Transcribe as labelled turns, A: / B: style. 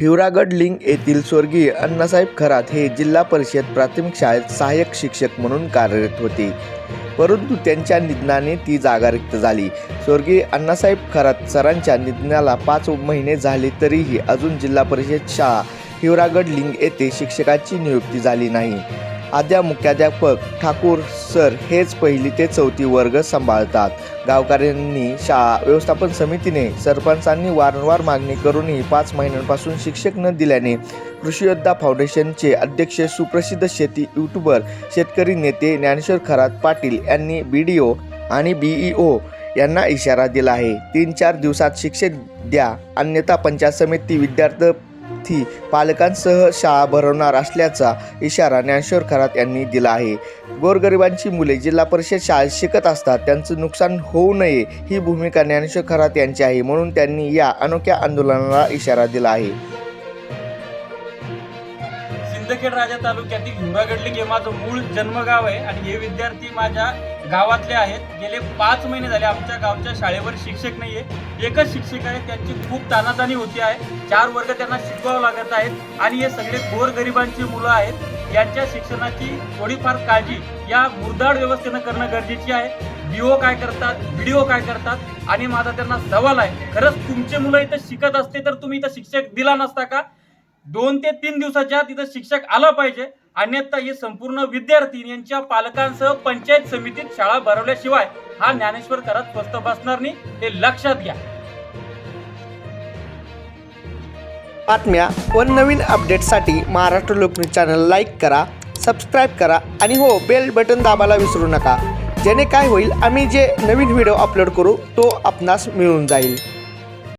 A: हिवरागड लिंग येथील स्वर्गीय अण्णासाहेब खरात हे जिल्हा परिषद प्राथमिक शाळेत सहाय्यक शिक्षक म्हणून कार्यरत होते. परंतु त्यांच्या निधनाने ती जागा रिक्त झाली. स्वर्गीय अण्णासाहेब खरात सरांच्या निधनाला पाच महिने झाले तरीही अजून जिल्हा परिषद शाळा हिवरागड लिंग येथे शिक्षकाची नियुक्ती झाली नाही. आद्या मुख्याध्यापक ठाकूर सर हेच पहिली ते चौथी वर्ग सांभाळतात. गावकऱ्यांनी शाळा व्यवस्थापन समितीने सरपंचांनी वारंवार मागणी करूनही पाच महिन्यांपासून शिक्षक न दिल्याने कृषीयोद्धा फाउंडेशनचे अध्यक्ष सुप्रसिद्ध शेती यूट्यूबर शेतकरी नेते ज्ञानेश्वर खरात पाटील यांनी बी डी ओ आणि बीईओ यांना इशारा दिला आहे. तीन चार दिवसात शिक्षक द्या. अन्यथा पंचायत समिती विद्यार्थी पालकांसह शाळा भरवणार असल्याचा इशारा ज्ञानेश्वर खरात यांनी दिला आहे. गोरगरिबांची मुले जिल्हा परिषद शाळेत शिकत असतात त्यांचं नुकसान होऊ नये ही भूमिका ज्ञानेश्वर खरात यांची आहे म्हणून त्यांनी या अनोख्या आंदोलनाला इशारा दिला आहे.
B: सिंदखेड राजा तालुक्यातील हिवरागडलिंग हे माझं मूळ जन्मगाव आहे आणि हे विद्यार्थी माझ्या गावातले आहेत. गेले पाच महिने झाले आमच्या गावच्या शाळेवर शिक्षक नाही आहे एकच शिक्षक आहे त्यांची खूप तानातानी होती आहे. चार वर्ग त्यांना शिकवावं लागत आहेत आणि हे सगळे गोरगरिबांची मुलं आहेत. यांच्या शिक्षणाची थोडीफार काळजी या मुरदाड व्यवस्थेनं करणं गरजेची आहे. बीओ काय करतात? व्हिडिओ काय करतात? आणि माझा त्यांना सवाल आहे. खरंच तुमचे मुलं इथं शिकत असते तर तुम्ही इथं शिक्षक दिला नसता का? दोन ते तीन दिवसाच्या तिथं शिक्षक आला पाहिजे. अन्यथा हे संपूर्ण विद्यार्थी यांच्या पालकांसह पंचायत समितीत शाळा भरवल्याशिवाय हा ज्ञानेश्वर करत स्वस्त बसणार नाही हे लक्षात घ्या.
A: बातम्या व नवीन अपडेटसाठी महाराष्ट्र लोकन्यूज चॅनल लाईक करा सबस्क्राईब करा आणि हो बेल बटन दाबायला विसरू नका. जेणे काय होईल आम्ही जे नवीन व्हिडिओ अपलोड करू तो आपणास मिळून जाईल.